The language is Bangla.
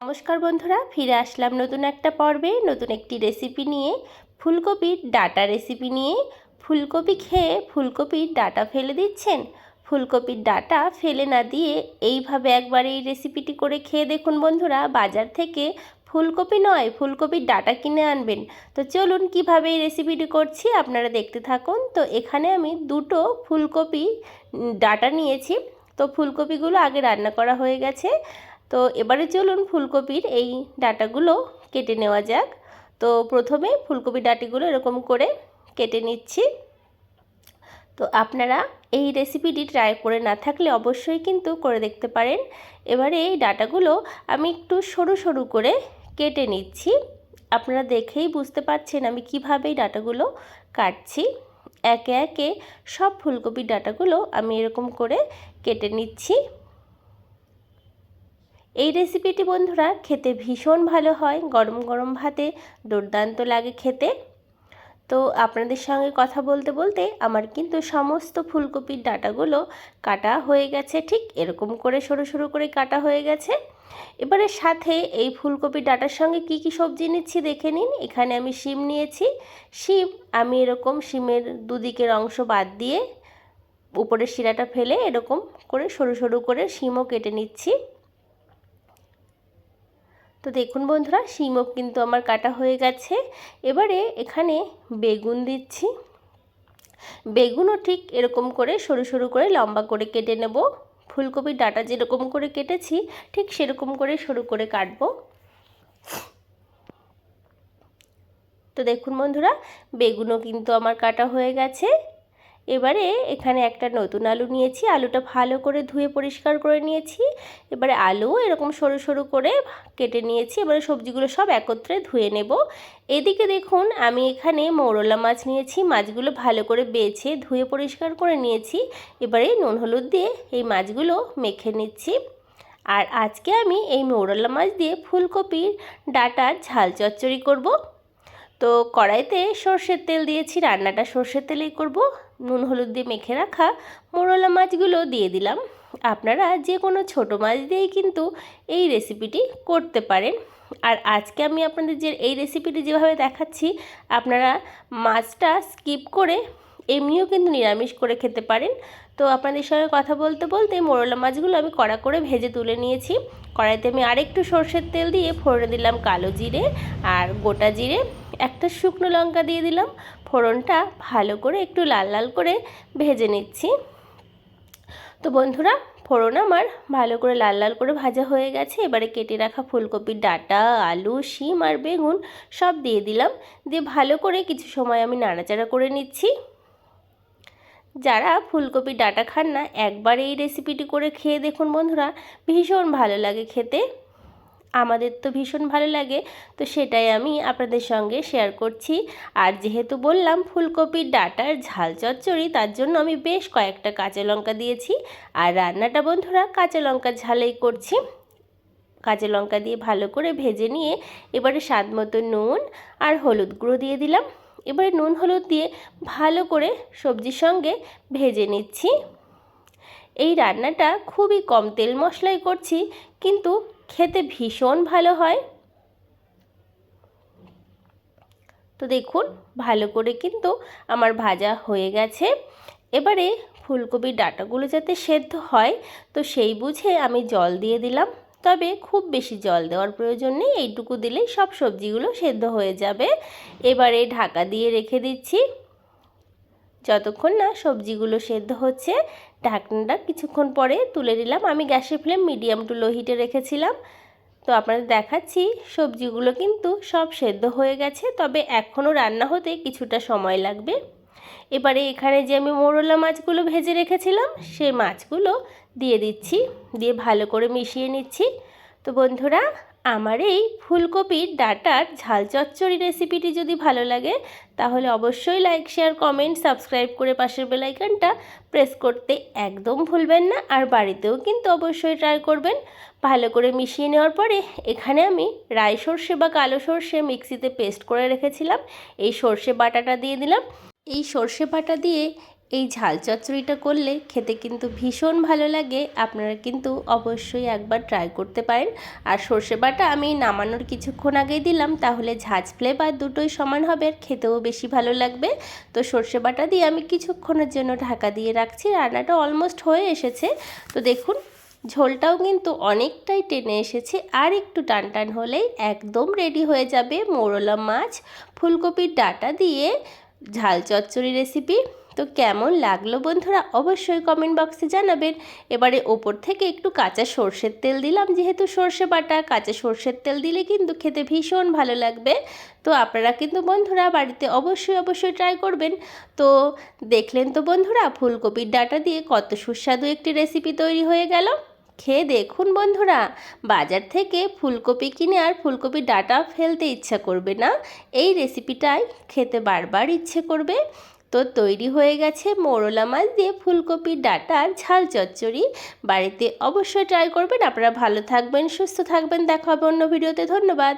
নমস্কার বন্ধুরা, ফিরে আসলাম নতুন একটা পর্বে। নতুন একটি রেসিপি নিয়ে, ফুলকপির ডাটা রেসিপি নিয়ে। ফুলকপি খেয়ে ফুলকপির ডাটা ফেলে দিচ্ছেন? ফুলকপির ডাটা ফেলে না দিয়ে এইভাবে একবার এই রেসিপিটি করে খেয়ে দেখুন বন্ধুরা। বাজার থেকে ফুলকপি নয়, ফুলকপির ডাটা কিনে আনবেন। তো চলুন কীভাবে এই রেসিপিটি করছি আপনারা দেখতে থাকুন। তো এখানে আমি দুটো ফুলকপি ডাটা নিয়েছি। তো ফুলকপিগুলো আগে রান্না করা হয়ে গেছে। তো এবারে চলুন ফুলকপির এই ডাটাগুলো কেটে নেওয়া যাক। তো প্রথমে ফুলকপির ডাটিগুলো এরকম করে কেটে নিচ্ছি। তো আপনারা এই রেসিপিটি ট্রাই করে না থাকলে অবশ্যই কিন্তু করে দেখতে পারেন। এবারে এই ডাটাগুলো আমি একটু সরু সরু করে কেটে নিচ্ছি। আপনারা দেখেই বুঝতে পারছেন আমি কীভাবে এই ডাটাগুলো কাটছি। একে একে সব ফুলকপির ডাটাগুলো আমি এরকম করে কেটে নিচ্ছি। এই রেসিপিটি বন্ধুরা খেতে ভীষণ ভালো হয়। গরম গরম ভাতে দুর্দান্ত লাগে খেতে। তো আপনাদের সঙ্গে কথা বলতে বলতে আমার কিন্তু সমস্ত ফুলকপির ডাটাগুলো কাটা হয়ে গেছে ঠিক এরকম করে সরু সরু করে কাটা হয়ে গেছে। এবারে সাথে এই ফুলকপির ডাটার সঙ্গে কি কি সবজি নিচ্ছি দেখে নিন। এখানে আমি শিম নিয়েছি। শিম আমি এরকম শিমের দুদিকের অংশ বাদ দিয়ে উপরের শিরাটা ফেলে এরকম করে সরু সরু করে শিমও কেটে নিচ্ছি। তো দেখুন বন্ধুরা শিমও কিন্তু আমার কাটা হয়ে গেছে। এবারে এখানে বেগুন দিচ্ছি। বেগুনও ঠিক এরকম করে সরু সরু করে লম্বা করে কেটে নেব। ফুলকপির ডাটা যেরকম করে কেটেছি, ঠিক সেরকম করে সরু করে কাটবো। তো দেখুন বন্ধুরা, বেগুনও কিন্তু আমার কাটা হয়ে গেছে। এবারে এখানে একটা নতুন আলু নিয়েছি। আলুটা ভালো করে ধুয়ে পরিষ্কার করে নিয়েছি। এবারে আলু এরকম সরু সরু করে কেটে নিয়েছি। এবারে সবজিগুলো সব একত্রে ধুয়ে নেব। এদিকে দেখুন, আমি এখানে মৌরলা মাছ নিয়েছি। মাছগুলো ভালো করে বেছে ধুয়ে পরিষ্কার করে নিয়েছি। এবারে নুন হলুদ দিয়ে এই মাছগুলো মেখে নিচ্ছি। আর আজকে আমি এই মৌরলা মাছ দিয়ে ফুলকপির ডাটার ঝাল চচ্চড়ি করব। তো কড়াইতে সর্ষের তেল দিয়েছি, রান্নাটা সর্ষের তেলেই করব। নুন, হলুদ দিয়ে মেখে রাখা মোরলা মাছগুলো দিয়ে দিলাম। আপনারা যে কোনো ছোটো মাছ দিয়েই কিন্তু এই রেসিপিটি করতে পারেন। আর আজকে আমি আপনাদের যে এই রেসিপিটি যেভাবে দেখাচ্ছি, আপনারা মাছটা স্কিপ করে এমনিও কিন্তু নিরামিষ করে খেতে পারেন। তো আপনাদের সঙ্গে কথা বলতে বলতে মোরলা মাছগুলো আমি কড়া করে ভেজে তুলে নিয়েছি। কড়াইতে আমি আরেকটু সর্ষের তেল দিয়ে ফোড়নে দিলাম কালো জিরে আর গোটা জিরে। একটা শুকনো লঙ্কা দিয়ে দিলাম। ফোড়নটা ভালো করে একটু লাল লাল করে ভেজে নিচ্ছি। তো বন্ধুরা, ফোড়ন আমার ভালো করে লাল লাল করে ভাজা হয়ে গেছে। এবারে কেটে রাখা ফুলকপির ডাটা, আলু, শিম আর বেগুন সব দিয়ে দিলাম। দিয়ে ভালো করে কিছু সময় আমি নাড়াচাড়া করে নিচ্ছি। যারা ফুলকপি ডাটা খান না, একবার এই রেসিপিটি করে খেয়ে দেখুন বন্ধুরা। ভীষণ ভালো লাগে খেতে। আমাদের তো ভীষণ ভালো লাগে। তো সেটাই আমি আপনাদের সঙ্গে শেয়ার করছি। আর যেহেতু বললাম ফুলকপির ডাটার ঝাল চচ্চড়ি, তার জন্য আমি বেশ কয়েকটা কাঁচা লঙ্কা দিয়েছি। আর রান্নাটা বন্ধুরা কাঁচা লঙ্কা ঝালেই করছি। কাঁচা লঙ্কা দিয়ে ভালো করে ভেজে নিয়ে এবারে স্বাদ মতো নুন আর হলুদ গুঁড়ো দিয়ে দিলাম। এবারে নুন হলুদ দিয়ে ভালো করে সবজির সঙ্গে ভেজে নিচ্ছি। এই রান্নাটা খুবই কম তেল মশলায় করছি, কিন্তু খেতে ভীষণ ভালো হয়। তো দেখুন, ভালো করে কিন্তু আমার ভাজা হয়ে গেছে। এবারে ফুলকপির ডাটাগুলো যাতে সেদ্ধ হয়, তো সেই বুঝে আমি জল দিয়ে দিলাম। তবে খুব বেশি জল দেওয়ার প্রয়োজন নেই, এইটুকু দিলেই সব সবজিগুলো সেদ্ধ হয়ে যাবে। এবারে ঢাকা দিয়ে রেখে দিচ্ছি। যতক্ষণ না সবজিগুলো সেদ্ধ হচ্ছে, ঢাকনাটা কিছুক্ষণ পরে তুলে নিলাম। আমি গ্যাসের ফ্লেম মিডিয়াম টু লো হিটে রেখেছিলাম। তো আপনাদের দেখাচ্ছি, সবজিগুলো কিন্তু সব সেদ্ধ হয়ে গেছে, তবে এখনও রান্না হতে কিছুটা সময় লাগবে। এবারে এখানে যে আমি মোরলা মাছগুলো ভেজে রেখেছিলাম সেই মাছগুলো দিয়ে দিচ্ছি, দিয়ে ভালো করে মিশিয়ে নিচ্ছি। তো বন্ধুরা আমার এই ফুলকপির ডাটার ঝাল চচ্চড়ি রেসিপিটি যদি ভালো লাগে, তাহলে অবশ্যই লাইক শেয়ার কমেন্ট সাবস্ক্রাইব করে পাশের বেলাইকনটা প্রেস করতে একদম ভুলবেন না আর বাড়িতেও কিন্তু অবশ্যই ট্রাই করবেন। ভালো করে মিশিয়ে নেওয়ার পরে এখানে আমি রাই সর্ষে বা কালো সর্ষে মিক্সিতে পেস্ট করে রেখেছিলাম। এই সর্ষে বাটাটা দিয়ে দিলাম। এই সর্ষে বাটা দিয়ে এই ঝাল চচ্চড়িটা করলে খেতে কিন্তু ভীষণ ভালো লাগে। আপনারা কিন্তু অবশ্যই একবার ট্রাই করতে পারেন। আর সর্ষে বাটা আমি নামানোর কিছুক্ষণ আগেই দিলাম, তাহলে ঝাঁজ ফ্লেভার দুটোই সমান হবে আর খেতেও বেশি ভালো লাগবে। তো সর্ষে বাটা দিয়ে আমি কিছুক্ষণের জন্য ঢাকা দিয়ে রাখছি, রান্নাটা অলমোস্ট হয়ে এসেছে। তো দেখুন, ঝোলটাও কিন্তু অনেকটাই টেনে এসেছে, আর একটু টান টান হলেই একদম রেডি হয়ে যাবে। মোরলা মাছ, ফুলকপির ডাটা দিয়ে ঝাল চচ্চড়ি রেসিপি তো কেমন লাগল বন্ধুরা অবশ্যই কমেন্ট বক্সে জানাবেন। এবারে ওপর থেকে একটু কাঁচা সর্ষের তেল দিলাম, যেহেতু সর্ষে বাটা, কাঁচা সর্ষের তেল দিলে কিন্তু খেতে ভীষণ ভালো লাগবে। তো আপনারা কিন্তু বন্ধুরা বাড়িতে অবশ্যই অবশ্যই ট্রাই করবেন। তো দেখলেন তো বন্ধুরা, ফুলকপির ডাটা দিয়ে কত সুস্বাদু একটি রেসিপি তৈরি হয়ে গেল। খেয়ে দেখুন বন্ধুরা, বাজার থেকে ফুলকপি কিনে আর ফুলকপির ডাটা ফেলতে ইচ্ছা করবে না। এই রেসিপিটাই খেতে বারবার ইচ্ছে করবে। তো তৈরি হয়ে গেছে। মোরলা মাছ দিয়ে ফুলকপির ডাটার ঝাল চচ্চড়ি। বাড়িতে অবশ্যই ট্রাই করবেন। আপনারা ভালো থাকবেন, সুস্থ থাকবেন। দেখা হবে অন্য ভিডিওতে ধন্যবাদ।